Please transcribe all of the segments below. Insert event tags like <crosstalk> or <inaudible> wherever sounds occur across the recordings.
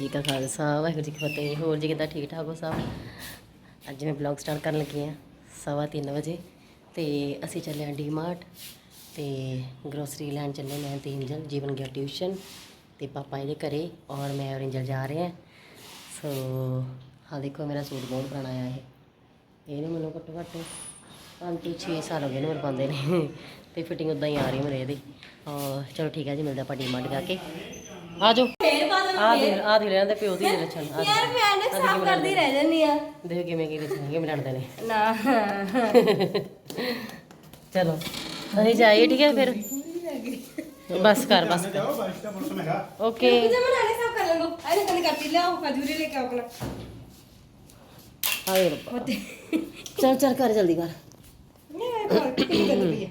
ਜੀ ਕਾ ਖਾਲਸਾ, ਵਾਹਿਗੁਰੂ ਜੀ ਕੀ ਫਤਿਹ। ਹੋਰ ਜੀ ਕਿੱਦਾਂ ਠੀਕ ਠਾਕ ਹੋ ਸਭ? ਅੱਜ ਮੈਂ ਬਲੌਗ ਸਟਾਰਟ ਕਰਨ ਲੱਗੀ ਹਾਂ ਸਵਾ ਤਿੰਨ ਵਜੇ ਤੇ ਅਸੀਂ ਚੱਲੇ ਹਾਂ ਡੀਮਾਰਟ ਤੇ ਗਰੋਸਰੀ ਲੈਣ ਚੱਲੇ ਮੈਂ ਤੇ ਇੰਜਲ ਜੀਵਨ ਗਿਆ ਟਿਊਸ਼ਨ ਤੇ ਪਾਪਾ ਇਹਦੇ ਘਰੇ ਔਰ ਮੈਂ ਔਰ ਇੰਜਲ ਜਾ ਰਹੇ ਹਾਂ ਸੋ ਹਾਂ ਦੇਖੋ ਮੇਰਾ ਸੂਟ ਬਹੁਤ ਪੁਰਾਣਾ ਆਇਆ ਹੈ ਇਹਨੇ ਮੈਨੂੰ ਘੱਟੋ ਘੱਟ। ਪੰਜ ਤੋਂ 6 ਸਾਲ ਹੋ ਗਏ ਨੇ ਮੇਰੇ ਪਾਉਂਦੇ ਨੇ ਤੇ ਫਿਟਿੰਗ ਉਦਾਂ ਹੀ ਆ ਰਹੀ ਮੇਰੇ ਇਹਦੀ। ਔਰ ਚਲੋ ਠੀਕ ਹੈ ਜੀ ਮਿਲਦਾ ਆਪਾਂ ਡੀਮਾਰਟ ਜਾ ਕੇ। ਆ ਜਾਓ ਆ ਦੇ ਆ ਦੇ ਲੈਣ ਦੇ ਪਿਓ ਦੀ ਲੱਛਣ ਆ ਯਾਰ ਮੈਂ ਨਾ ਸਾਫ਼ ਕਰਦੀ ਰਹਿ ਜਾਂਦੀ ਆ। ਦੇਖ ਕਿਵੇਂ ਕੀ ਲੱਛਣ ਕਿਵੇਂ ਲੜਦੇ ਨੇ। ਨਾ। ਚਲੋ ਅਸੀਂ ਜਾਈਏ ਠੀਕ ਹੈ ਫਿਰ। ਬਸ ਕਰ ਬਸ ਓਕੇ। ਜੇ ਮੈਂ ਨਾਲੇ ਸਾਫ਼ ਕਰ ਲਾਂਗਾ ਐਨੇ ਕੰਨ ਕਰਤੀ ਲਿਆਓ ਖਜੂਰੀ ਲੈ ਕੇ ਆਓ ਆਪਣਾ। ਆਏ ਰੱਬਾ। ਚੱਲ ਚੱਲ ਕਰ ਜਲਦੀ ਕਰ। ਮੈਂ ਪਈ ਹੈ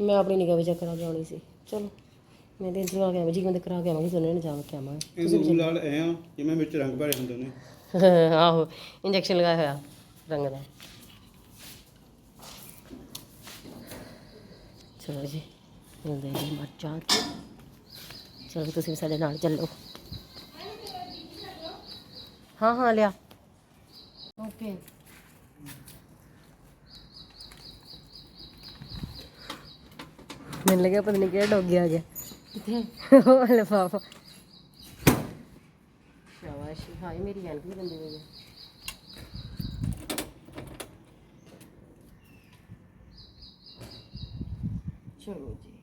ਮੈਂ ਆਪਣੀ ਨਿਗਾਹ ਵਿੱਚ ਕਰਾ ਕੇ ਆਉਣੀ ਸੀ। ਚਲੋ ਮੈਂ ਦਿਨ ਚਲਾ ਕੇ ਆਵਾਂ ਜੀ ਕਹਿੰਦੇ ਕਰਾ ਕੇ ਆਵਾਂਗੀ ਸੋਨੇ ਨੇ ਜਾ ਕੇ ਆਵਾਂਗੇ। ਇਹ ਦੂਰ ਲਾਲ ਐ ਆ ਜਿਵੇਂ ਵਿੱਚ ਰੰਗ ਭਰੇ ਹੁੰਦੇ ਨੇ <laughs> ਆਹੋ ਇੰਜੈਕਸ਼ਨ ਲਗਾਇਆ ਹੋਇਆ ਰੰਗ ਦਾ। ਚਲੋ ਜੀ ਮਿਲਦੇ ਹਾਂ ਜੀ ਮਰਚਾ ਕੇ। ਚਲੋ ਤੁਸੀਂ ਵੀ ਸਾਡੇ ਨਾਲ ਚੱਲੋ। ਹਾਂ ਹਾਂ ਲਿਆ। ਓਕੇ। ਮੈਨੂੰ ਲੱਗਿਆ ਪਤਾ ਨਹੀਂ ਕਿਹੜਾ ਡੋਗੀ ਆ ਗਿਆ। ਕਿੱਥੇ? ਉਹ ਲਫਾਫਾ ਸ਼ਾਬਾਸ਼। ਹਾਏ ਮੇਰੀ ਹੈਲਪ ਨਹੀਂ ਬੰਦੇ ਹੋਏ ਚਲੋ ਜੀ।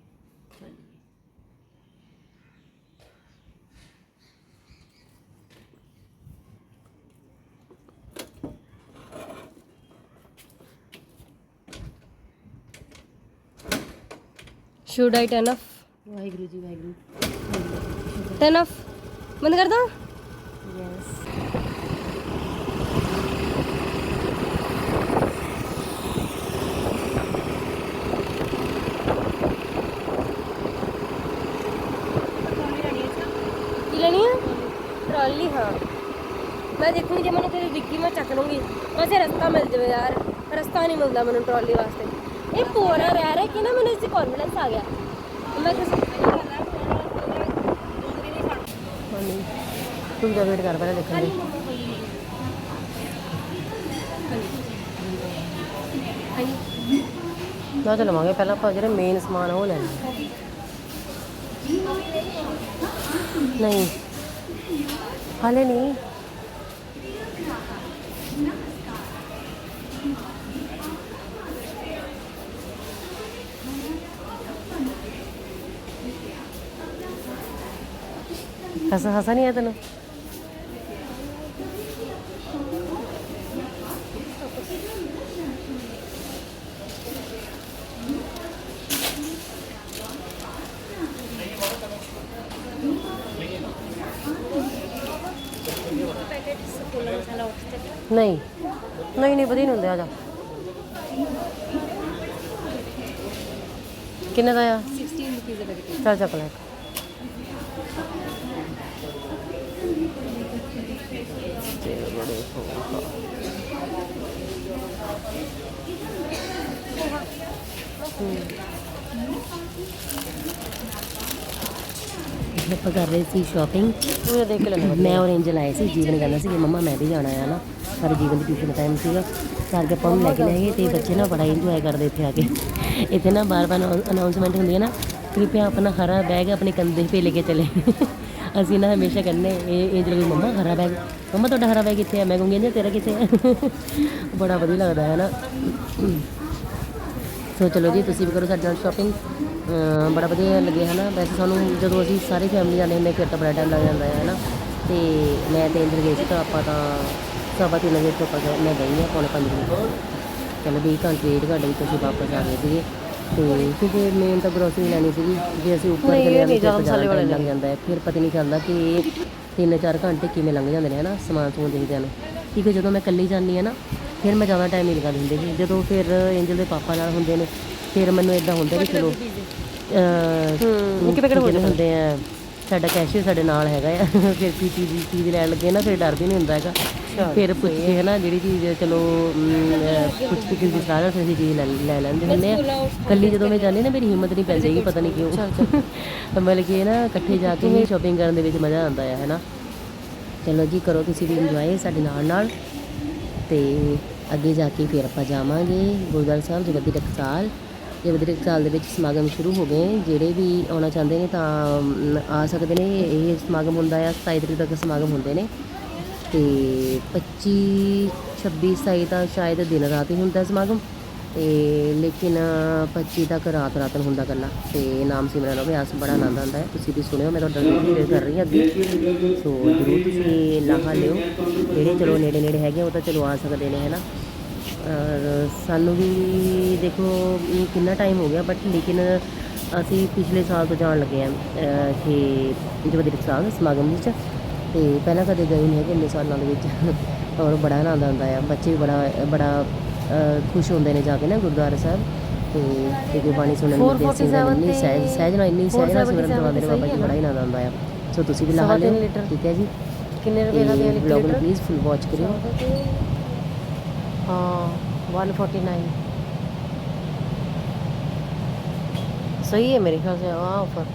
Should I turn off Waheguru ji Waheguru. Turn of ਬੰਦ ਕਰ ਦੋ। ਯੈਸ ਟਰਾਲੀ ਹਾਂ। ਮੈਂ ਦੇਖੂੰਗੀ ਜੇ ਮੈਨੂੰ ਤੇਰੀ ਡਿੱਗੀ ਮੈਂ ਚੱਕ ਲੂੰਗੀ ਇਹ ਰਸਤਾ ਮਿਲ ਜਾਵੇ ਯਾਰ। ਰਸਤਾ ਨਹੀਂ ਮਿਲਦਾ ਮੈਨੂੰ ਟਰਾਲੀ ਵਾਸਤੇ। ਇਹ ਪੂਰਾ ਰਹਿ ਰਿਹਾ ਕਿ ਨਾ ਮੈਨੂੰ ਇਸ ਤੇ ਕੌਨਫੀਡੈਂਸ ਆ ਗਿਆ। ਮੈਂ ਕਿਸੇ ਤੂੰ ਜਾ ਵੇਟ ਕਰ ਪਹਿਲਾਂ ਦੇਖਾਂਗੇ। ਨਾ ਤਾਂ ਲਵਾਂਗੇ ਪਹਿਲਾਂ ਆਪਾਂ ਜਿਹੜੇ ਮੇਨ ਸਮਾਨ ਉਹ ਲੈਣਾ ਨਹੀਂ। ਹਾਲੇ ਨਹੀਂ। ਹੱਸ ਹੱਸਾ ਨਹੀਂ ਆ ਤੈਨੂੰ? ਨਹੀਂ। ਨਹੀਂ ਨਹੀਂ ਵਧੀਆ ਨਹੀਂ ਹੁੰਦੇ ਆ ਜਾ। ਕਿੰਨੇ ਦਾ ਆ? 16 ਰੁਪਏ ਦਾ ਚੱਲ ਚੱਕ ਲੈ ਆਪਾਂ ਕਰ ਰਹੇ ਸੀ ਸ਼ਾਪਿੰਗ ਉਹ ਦੇਖ ਕੇ ਲੈਣਾ ਮੈਂ ਔਰ ਐਂਜਲ ਆਏ ਸੀ ਜੀਵਨ ਕਹਿੰਦਾ ਸੀ ਕਿ ਮੰਮਾ ਮੈਂ ਵੀ ਜਾਣਾ ਆ ਨਾ ਪਰ ਜੀਵਨ ਦੀ ਟਿਊਸ਼ਨ ਟਾਈਮ ਸੀਗਾ ਤਾਂ ਕਿ ਆਪਾਂ ਨੂੰ ਲੈ ਕੇ ਜਾਈਏ ਤੇ ਬੱਚੇ ਨਾ ਬੜਾ ਇੰਜੋਏ ਕਰਦੇ ਇੱਥੇ ਆ ਕੇ ਇੱਥੇ ਨਾ ਬਾਰ-ਬਾਰ ਅਨਾਉਂਸਮੈਂਟ ਹੁੰਦੀ ਹੈ ਨਾ कृपया अपना हरा बैग अपने कंधे पे लेके चले ਅਸੀਂ ਨਾ ਹਮੇਸ਼ਾ ਕਹਿੰਦੇ ਇਹ ਇਹ ਜਦੋਂ ਮੰਮਾ ਹਰਾ ਬੈਗ, ਮੰਮਾ ਤੁਹਾਡਾ ਹਰਾ ਬੈਗ ਕਿੱਥੇ ਹੈ ਮੈਂ ਕਹੂੰਗੀ ਜੀ ਤੇਰਾ ਕਿੱਥੇ ਹੈ <laughs> ਬੜਾ ਵਧੀਆ ਲੱਗਦਾ ਹੈ ਨਾ। ਸੋ ਚਲੋ ਜੀ, ਤੁਸੀਂ ਵੀ ਕਰੋ ਸਾਡੇ ਨਾਲ ਸ਼ਾਪਿੰਗ ਬੜਾ ਵਧੀਆ ਲੱਗਿਆ ਹੈ ਨਾ। ਵੈਸੇ ਸਾਨੂੰ ਜਦੋਂ ਅਸੀਂ ਸਾਰੇ ਫੈਮਿਲੀ ਜਾਂਦੇ ਹੁੰਦੇ ਫਿਰ ਤਾਂ ਬੜਾ ਟਾਈਮ ਲੱਗ ਜਾਂਦਾ ਹੈ ਨਾ। ਤੇ ਮੈਂ ਤੇ ਇੰਦਰ ਗਏ ਸੀ ਤਾਂ ਆਪਾਂ ਤਾਂ ਸਵਾ ਤਿੰਨ ਵਜੇ ਤੋਂ ਆਪਾਂ ਮੈਂ ਗਈ ਹਾਂ ਪੌਣੇ ਪੰਜ ਵਜੇ। ਚਲੋ ਵੀ ਘੰਟੇ ਡੇਢ ਘੰਟੇ ਵਿੱਚ ਅਸੀਂ ਵਾਪਸ ਆ ਗਏ ਸੀਗੇ। ਤੇ ਕਿਉਂਕਿ ਮੇਨ ਤਾਂ ਗਰੋਸਰੀ ਲੈਣੀ ਸੀਗੀ ਜੇ ਅਸੀਂ ਉੱਪਰ ਚਲੇ ਜਾਂਦੇ ਫਿਰ ਮਸਾਲੇ ਵਾਲੇ ਲੱਗ ਜਾਂਦਾ ਹੈ। ਫਿਰ ਪਤਾ ਨਹੀਂ ਚੱਲਦਾ ਕਿ ਤਿੰਨ ਚਾਰ ਘੰਟੇ ਕਿਵੇਂ ਲੰਘ ਜਾਂਦੇ ਨੇ ਹਨਾ ਸਮਾਨ ਸਮੂਨ ਦੇਖਦਿਆਂ ਨੂੰ। ਕਿਉਂਕਿ ਜਦੋਂ ਮੈਂ ਇਕੱਲੀ ਜਾਂਦੀ ਹਾਂ ਨਾ ਫਿਰ ਮੈਂ ਜ਼ਿਆਦਾ ਟਾਈਮ ਨਹੀਂ ਲਗਾ ਦਿੰਦੀ ਸੀ ਜਦੋਂ ਫਿਰ ਐਂਜਲ ਦੇ ਪਾਪਾ ਨਾਲ ਹੁੰਦੇ ਨੇ ਫਿਰ ਮੈਨੂੰ ਇਦਾਂ ਹੁੰਦਾ ਵੀ ਚਲੋ ਅਹ ਇੱਕ ਪੈਕਟ ਕੀ ਕਹਿੰਦੇ ਹੁੰਦੇ ਆ ਸਾਡਾ ਕੈਸ਼ੀਅਰ ਸਾਡੇ ਨਾਲ ਹੈਗਾ ਆ। <laughs> ਫਿਰ ਕੀ ਚੀਜ਼ ਚੀਜ਼ ਲੈਣ ਲੱਗੇ ਨਾ ਫਿਰ ਡਰ ਵੀ ਨਹੀਂ ਹੁੰਦਾ ਹੈਗਾ। ਫਿਰ ਪੁੱਛ ਕੇ ਹੈ ਨਾ ਜਿਹੜੀ ਚੀਜ਼ ਚਲੋ ਪੁੱਛ ਕੇ ਕਿਸੇ ਦੀ ਸਲਾਹ ਨਾਲ ਅਸੀਂ ਚੀਜ਼ ਲੈ ਲੈ ਲੈਂਦੇ ਹੁੰਦੇ ਆ। ਕੱਲੀ ਜਦੋਂ ਮੈਂ ਜਾਂਦੀ ਨਾ ਮੇਰੀ ਹਿੰਮਤ ਨਹੀਂ ਪੈਂਦੀ ਪਤਾ ਨਹੀਂ ਕਿਉਂ। ਮਤਲਬ ਕਿ ਨਾ ਇਕੱਠੇ ਜਾ ਕੇ ਹੀ ਸ਼ਾਪਿੰਗ ਕਰਨ ਦੇ ਵਿੱਚ ਮਜ਼ਾ ਆਉਂਦਾ ਹੈ ਹੈਨਾ? ਚਲੋ ਜੀ ਕਰੋ ਤੁਸੀਂ ਵੀ ਇੰਜੋਏ ਸਾਡੇ ਨਾਲ ਨਾਲ ਤੇ ਅੱਗੇ ਜਾ ਕੇ ਫਿਰ ਆਪਾਂ ਜਾਵਾਂਗੇ ਗੁਰਦੁਆਰਾ ਸਾਹਿਬ ਜਗਦੀ ਟਕਸਾਲ ਜਗਦੀ ਟਕਸਾਲ ਦੇ ਵਿੱਚ ਸਮਾਗਮ ਸ਼ੁਰੂ ਹੋ ਗਏ। ਜਿਹੜੇ ਵੀ ਆਉਣਾ ਚਾਹੁੰਦੇ ਨੇ ਤਾਂ ਆ ਸਕਦੇ ਨੇ। ਇਹ ਸਮਾਗਮ ਹੁੰਦਾ ਆ 27 ਤਰੀਕ ਤੱਕ ਸਮਾਗਮ ਹੁੰਦੇ ਨੇ। ਤੇ 25 26 27 ਤਾਂ ਸ਼ਾਇਦ ਦਿਨ ਰਾਤ ਹੀ ਹੁੰਦਾ ਸਮਾਗਮ। ਤੇ ਲੇਕਿਨ 25 ਤੱਕ ਰਾਤ ਰਾਤ ਨੂੰ ਹੁੰਦਾ ਕਰਨਾ ਤੇ ਨਾਮ ਸਿਮਰਨ ਦਾ ਅਭਿਆਸ ਬੜਾ ਆਨੰਦ ਆਉਂਦਾ ਹੈ। ਤੁਸੀਂ ਵੀ ਸੁਣਿਓ, ਮੈਂ ਤੁਹਾਡਾ ਵੀਡੀਓ ਕਰ ਰਹੀ ਹਾਂ ਅੱਗੇ। ਸੋ ਜਰੂਰ ਤੁਸੀਂ ਲਾਹਾ ਲਿਓ। ਜਿਹੜੇ ਚਲੋ ਨੇੜੇ ਨੇੜੇ ਹੈਗੇ ਉਹ ਤਾਂ ਚਲੋ ਆ ਸਕਦੇ ਨੇ, ਹੈਨਾ? ਔਰ ਸਾਨੂੰ ਵੀ ਦੇਖੋ ਕਿੰਨਾ ਟਾਈਮ ਹੋ ਗਿਆ ਬਟ ਲੇਕਿਨ ਅਸੀਂ ਪਿਛਲੇ ਸਾਲ ਤੋਂ ਜਾਣ ਲੱਗੇ ਆ ਇੱਥੇ ਜਵਦੀ ਸਾਹਿਬ ਸਮਾਗਮ ਵਿੱਚ। ਤੇ ਪਹਿਲਾਂ ਕਦੇ ਗਏ ਨਹੀਂ ਹੈਗੇ ਸਾਲਾਂ ਦੇ ਵਿੱਚ। ਔਰ ਬੜਾ ਆਨੰਦ ਆਉਂਦਾ ਆ। ਬੱਚੇ ਵੀ ਬੜਾ ਬੜਾ ਖੁਸ਼ ਹੁੰਦੇ ਨੇ ਜਾ ਕੇ ਨਾ ਗੁਰਦੁਆਰਾ ਸਾਹਿਬ। ਤੇ ਕਿਉਂਕਿ ਬਾਣੀ ਸੁਣਨ ਨੂੰ ਤੇ ਸੀ ਸਹਿਜ ਸਹਿਜ ਨਾਲ ਇੰਨੀ ਸਹਿਜ ਨਾਲ ਸਿਮਰਨ ਕਰਵਾਉਂਦੇ ਨੇ ਬਾਬਾ ਜੀ ਬੜਾ ਆਨੰਦ ਆਉਂਦਾ ਆ। ਸੋ ਤੁਸੀਂ ਵੀ ਲਾ ਲਿਓ। ਠੀਕ ਹੈ ਜੀ। ਕਿੰਨੇ ਰੁਪਏ ਦਾ litre blog please full watch ਕਰਿਓ। ਹਾਂ 149 ਸਹੀ ਹੈ ਮੇਰੇ ਖਿਆਲ ਸੇ ਆ ਆਫਰ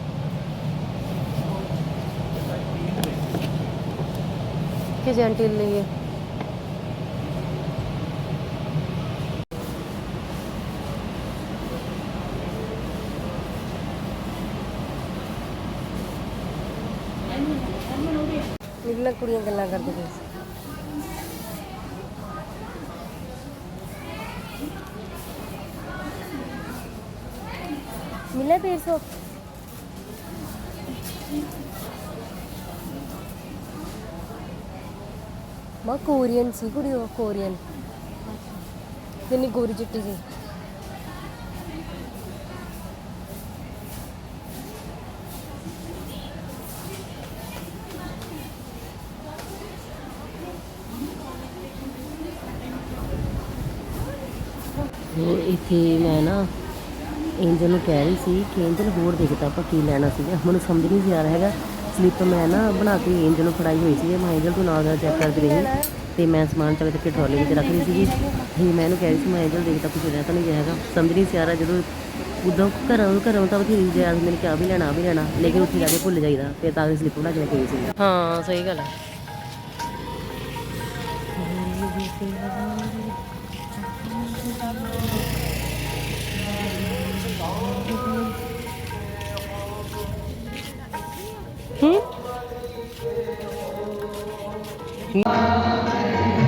किस आंटी ने लिए ਨਿਕਲਾ ਕੁੜੀਆਂ ਗੱਲਾਂ ਕਰਦੇ ਪਏ ਸੀ मिला डेढ़ सौ ਮਾਂ, ਕੋਰੀਅਨ ਸੀ, ਕੁੜੀ ਉਹ ਕੋਰੀਅਨ। ਕਿੰਨੀ ਗੋਰੀ ਚਿੱਟੀ ਸੀ। ਉਹ ਇੱਥੇ ਮੈਂ ਨਾ ਐਂਜਲ ਨੂੰ ਕਹਿ ਰਹੀ ਸੀ ਕਿ ਐਂਜਲ ਹੋਰ ਦੇਖਦਾ ਆਪਾਂ ਕੀ ਲੈਣਾ ਸੀਗਾ। ਮੈਨੂੰ ਸਮਝ ਨਹੀਂ ਸੀ ਆ ਰਿਹਾ ਹੈਗਾ। ਸਲਿੱਪ ਮੈਂ ਨਾ ਬਣਾ ਕੇ ਐਂਜਲ ਨੂੰ ਫੜਾਈ ਹੋਈ ਸੀ ਮੈਂ ਐਂਜਲ ਤੋਂ ਨਾਲ ਚੈੱਕ ਕਰਦੀ ਰਹੀ ਤੇ ਮੈਂ ਸਮਾਨ ਚੱਕ ਕੇ ਟਰਾਲੀ ਵਿੱਚ ਰੱਖ ਰਹੀ ਸੀਗੀ ਤੇ ਮੈਂ ਇਹਨੂੰ ਕਹਿ ਰਹੀ ਸੀ ਮੈਂ ਐਂਜਲ ਦੇਖਦਾ ਕੁਝ ਰਹਿ ਤਾਂ ਨਹੀਂ ਹੈਗਾ ਸਮਝ ਨਹੀਂ ਸੀ ਆ ਰਿਹਾ ਜਦੋਂ ਉਦੋਂ ਘਰੋਂ ਘਰੋਂ ਤਾਂ ਬਥੇਰੀ ਜਿਆ ਮੈਨੂੰ ਕਿਹਾ ਵੀ ਲੈਣਾ ਆਹ ਵੀ ਲੈਣਾ ਲੇਕਿਨ ਉੱਥੇ ਜਾ ਕੇ ਭੁੱਲ ਜਾਈਦਾ ਫਿਰ ਤਾਂ ਸਲਿੱਪ ਬਣਾ ਕੇ ਸੀ ਹਾਂ ਸਹੀ ਗੱਲ ਹੈ ਹੂੰ ਸੋਚੀ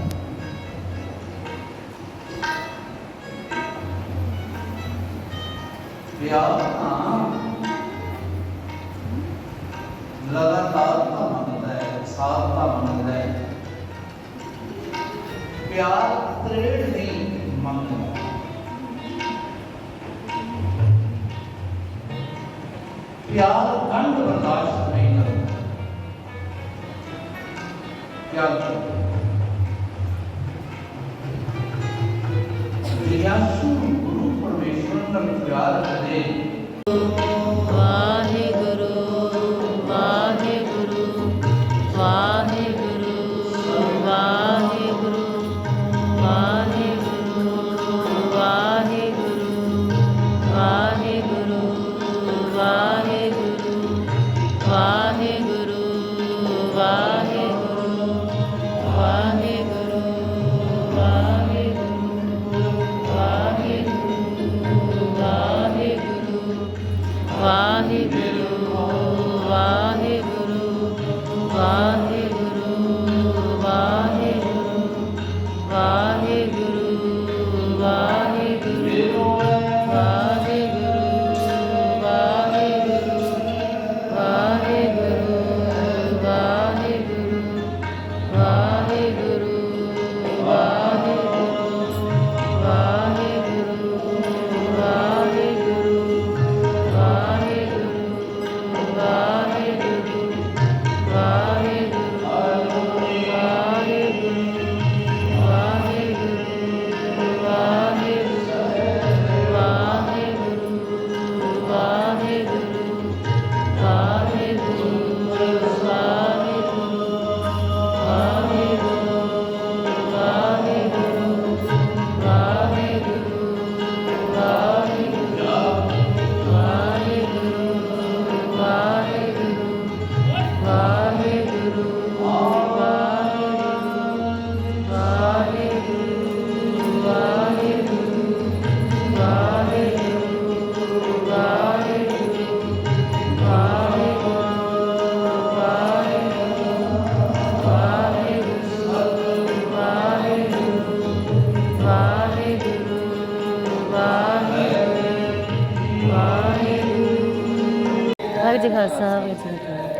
ਹੈ ਬੇਬਿਆਨ ਕੀ ਵਰਤਾ ਪਿਆਰ ਤਾਂ ਮੰਗਦਾ ਹੈ ਸਾਧਤਾ ਮੰਗਦਾ ਹੈ। ਪਿਆਰ ਤਰੇੜ ਨਹੀਂ ਮੰਗਦਾ ਪਿਆਰ ਗੰਢ ਬਰਦਾਸ਼ਤ ਨਹੀਂ ਕਰਦਾ। ਪਿਆਰ ਵਾਹਿਗੁਰੂ ਵਾਹਿਗੁਰੂ। Besar.